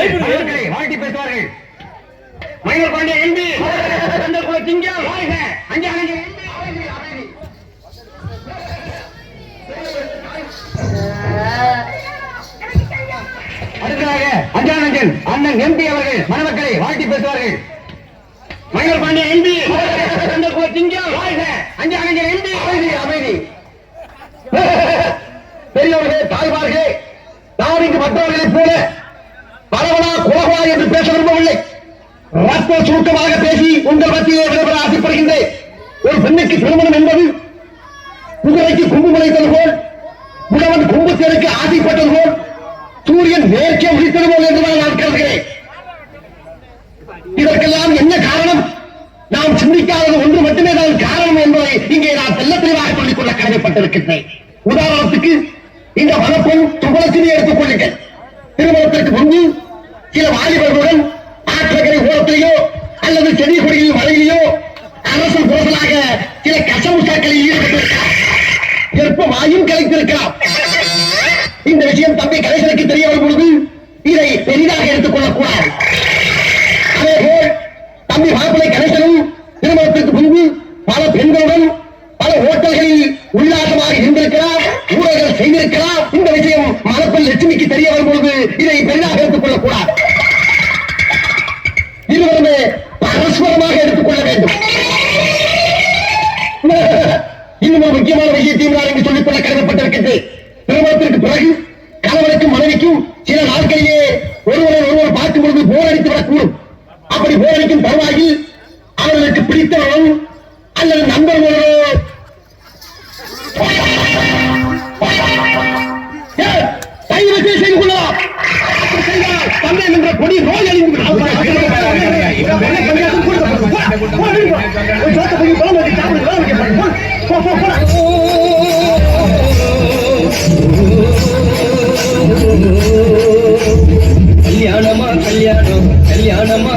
வாழ்த்தி பேசுவார்கள். மனிதர் பாண்டிய எம்பி சிங்கம் வாழ்க. அடுத்ததாக அஞ்சானந்தன் அண்ணன் எம்பி அவர்கள் மணமக்களை வாழ்த்தி பேசுவார்கள். மனிதர் பாண்டிய எம்பி சிங்கம் அஞ்சானந்தன் எம்பி அமைதி அமைதி பெரியவர்களே தாய்மார்களே நான் இங்கு மற்றவர்களைப் போல பரவலா கோபா என்று பேச விரும்பவில்லை. ரத்த சுருக்கமாக பேசி உங்கள் மத்தியே விடைபெற ஆசைப்படுகின்றேன். ஒரு பெண்ணுக்கு திருமணம் என்பது குதிரைக்கு கும்புமலைத்தது போல் உழவன் கும்புத்தேருக்கு ஆசைப்பட்டது போல் சூரியன் நேர்க்கே உதித்தது போல் என்றுதான் நான் கருதுகிறேன். இதற்கெல்லாம் என்ன காரணம்? நாம் சிந்திக்காதது ஒன்று மட்டுமே தான் காரணம் என்பதை இங்கே நான் தெல்ல தெளிவாக சொல்லிக் கொள்ள கடமைப்பட்டிருக்கின்றேன். உதாரணத்துக்கு இந்த வனப்பெண் துகளத்தினை எடுத்துக் கொள்ளுங்கள். திருமணத்திற்கு முன்பு சில வாலிபர்களுடன் ஆற்றக்கரை ஓரத்திலேயோ அல்லது செடி கொடியில் மலையிலேயோ அரசு புரசலாக சில கசமுசாக்களில் ஈடுபட்டிருக்கிறார். எப்ப வாயும் கலைத்திருக்கிறார். இந்த விஷயம் தம்பி கலைசனுக்கு தெரிய வரும் பொழுது இதை பெரிதாக எடுத்துக் கொள்ளக்கூடாது அதேபோல் தம்பி மாப்பிள்ளை கணேசனும் திருமணத்திற்கு முன்பு பல பெண்களுடன் பல ஓட்டல்களில் உல்லாசமாக இருந்திருக்கிறார் ஊழல்கள் செய்திருக்கிறார் இந்த விஷயம் மணப்பெண் லட்சுமிக்கு தெரிய வரும் பொழுது இதை பெரிதாக எடுத்துக் கொள்ளக்கூடாது இருவருமே பரஸ்பரமாக எடுத்துக்கொள்ள வேண்டும். இன்னும் ஒரு முக்கியமான விஷயத்தையும் நான் இங்கு சொல்லிக் கொள்ள கருதப்பட்டிருக்கிறது திருமணத்திற்கு பிறகு கணவனுக்கும் மனைவிக்கும் சில நாட்களிலே ஒருவரை ஒருவர் பார்க்கும் பொழுது போர் அடித்து விடக்கூடும் அப்படி போர்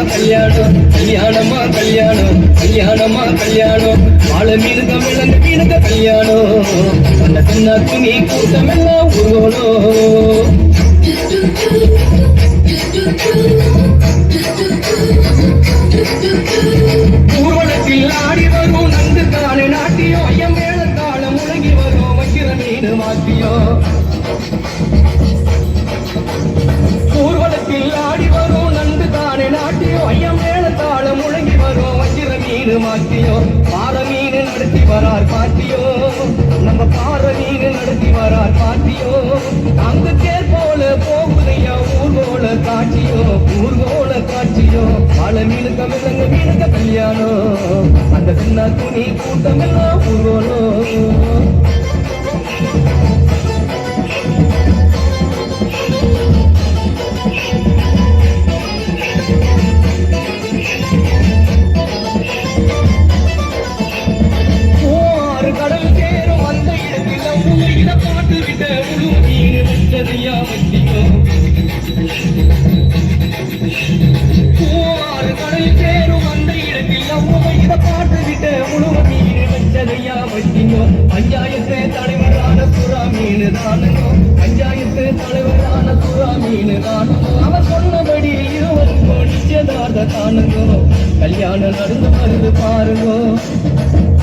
கல்யாணமா கல்யாணம் கல்யாணமா கல்யாணம் கல்யாணமா கல்யாணம் வாழ மீனுக விலங்கு மீனுக கல்யாணம் அந்த சின்ன துணி கூட்டம் எல்லாம் உருவணும் ஊர்வலத்தில் மீது மாட்டியோ பாற நடத்தி வரார் பாட்டியோ நம்ம பாற மீன் நடத்தி வரார் பாட்டியோ அங்கு தேர் போல போகுதையா ஊர்கோல காட்சியோ ஊர்கோல காட்சியோ பல மீனுக்க விலங்கு மீனுக்க கல்யாணம் அந்த சின்ன துணி கூட்டம் எல்லாம் ஊர்வலம் பஞ்சாயத்து தலைவரான சுறா மீன் தானுங்கோ பஞ்சாயத்து தலைவரான சுறா மீன் தானுங்கோ அவர் சொன்னபடி இருவருக்கும் நிச்சயதார்த்த தானுங்கோ கல்யாணம் நடந்து வருது பாருங்கோ.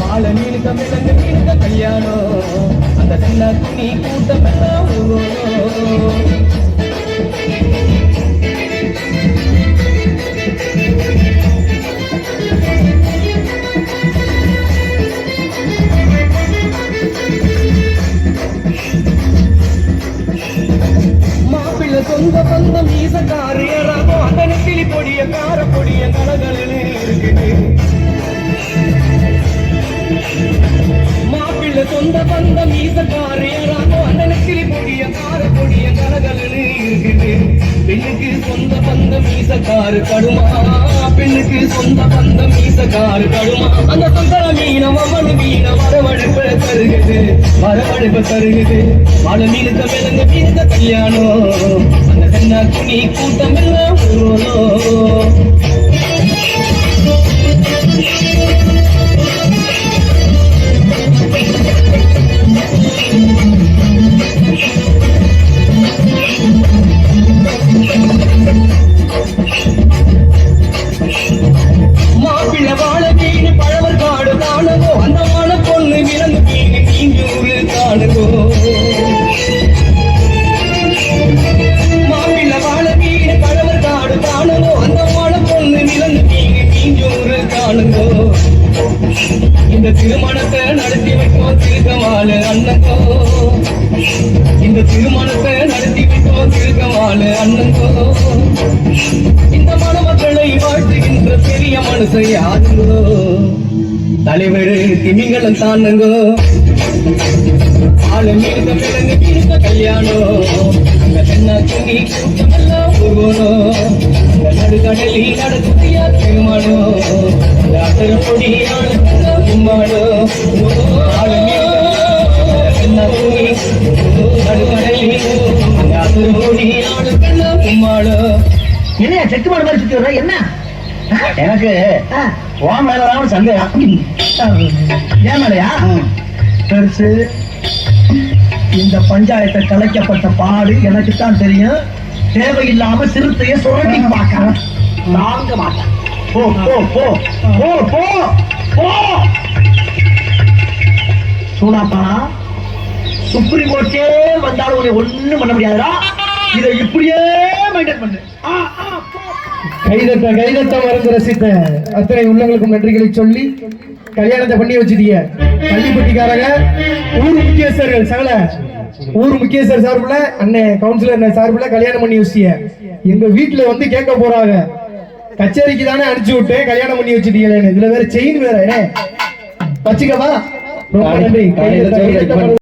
பால மீனுக்க மிளங்க மீனுக்க கல்யாணம். அந்த சின்ன துணி கூட்டம் எல்லாம் ஊரும். மாப்பிள்ளை சொந்த பந்தம் சொந்த பந்தம் ஈசக்காரு ஏறாமோ அந்த நெத்திலி பொடிய கார பொடிய கலகலன்னு இருக்குது. பெண்ணுக்கு சொந்த பந்தம் ஈசக்காரு கடுமா பெண்ணுக்கு சொந்த பந்தம் ஈசக்காரு கடுமா அந்த சொந்தர மீனம் அவனு மீன வரவழைப்ப தருகுது வரவழைப்ப தருகுது வாழ மீனுக்க விலங்கு மீனுக்க கல்யாணம் அந்த கண்ணா துணி கூட்டம் எல்லாம் அண்ணங்கோ. இந்த திருமணத்தை நடத்தி விட்டோம் திருக்கமான அண்ணங்கோ. இந்த மணமக்களை வாழ்த்துகின்ற பெரிய மனசை யாருங்கோ? தலைவர் திமிங்கலம் தானுங்கோ. ஆளு மீது பிறந்து இருந்த கல்யாணம் இந்த பெண்ணாக்கு நீ கூட்டமெல்லாம் போகணும் இந்த நடுக்கடலில் நடத்தியா திருமணம் பொடியான கும்மாடம் என்னையா செக்கு மாடு மாதிரி சுத்தி வர்ற? என்ன? எனக்கு உன் மேலதான் சந்தேகம். ஏன் மேலையா? பெருசு இந்த பஞ்சாயத்தை கலைக்கப்பட்ட பாடு எனக்கு தான் தெரியும். தேவையில்லாம சிறுத்தைய சுரண்டி பார்க்க தாங்க மாட்டேன். போ போ போ போ போ போ. சூனாப்பா சுப்ரீம் கோர்ட்டே வந்தாலும் ஒண்ணும் பண்ண முடியாதுடா. இதை இப்படியே மெயின்டைன் பண்ணு. கைதட்ட கைதட்ட மறந்து ரசித்த அத்தனை உள்ளங்களுக்கும் நன்றிகளை சொல்லி கல்யாணத்தை பண்ணி வச்சிட்டீங்க பள்ளிப்பட்டிக்காரங்க ஊர் முக்கியஸ்தர்கள் சகல. ஊர் முக்கியஸ்தர் சார்புல அண்ணன் கவுன்சிலர் சார்புல கல்யாணம் பண்ணி வச்சிட்டீங்க எங்க வீட்டுல வந்து கேட்க போறாங்க. கச்சேரிக்கு தானே அனுப்பிச்சு விட்டேன் கல்யாணம் பண்ணி வச்சிட்டீங்களேன்னு இதுல வேற செயின் வேற? வச்சுக்கவா? ரொம்ப நன்றி.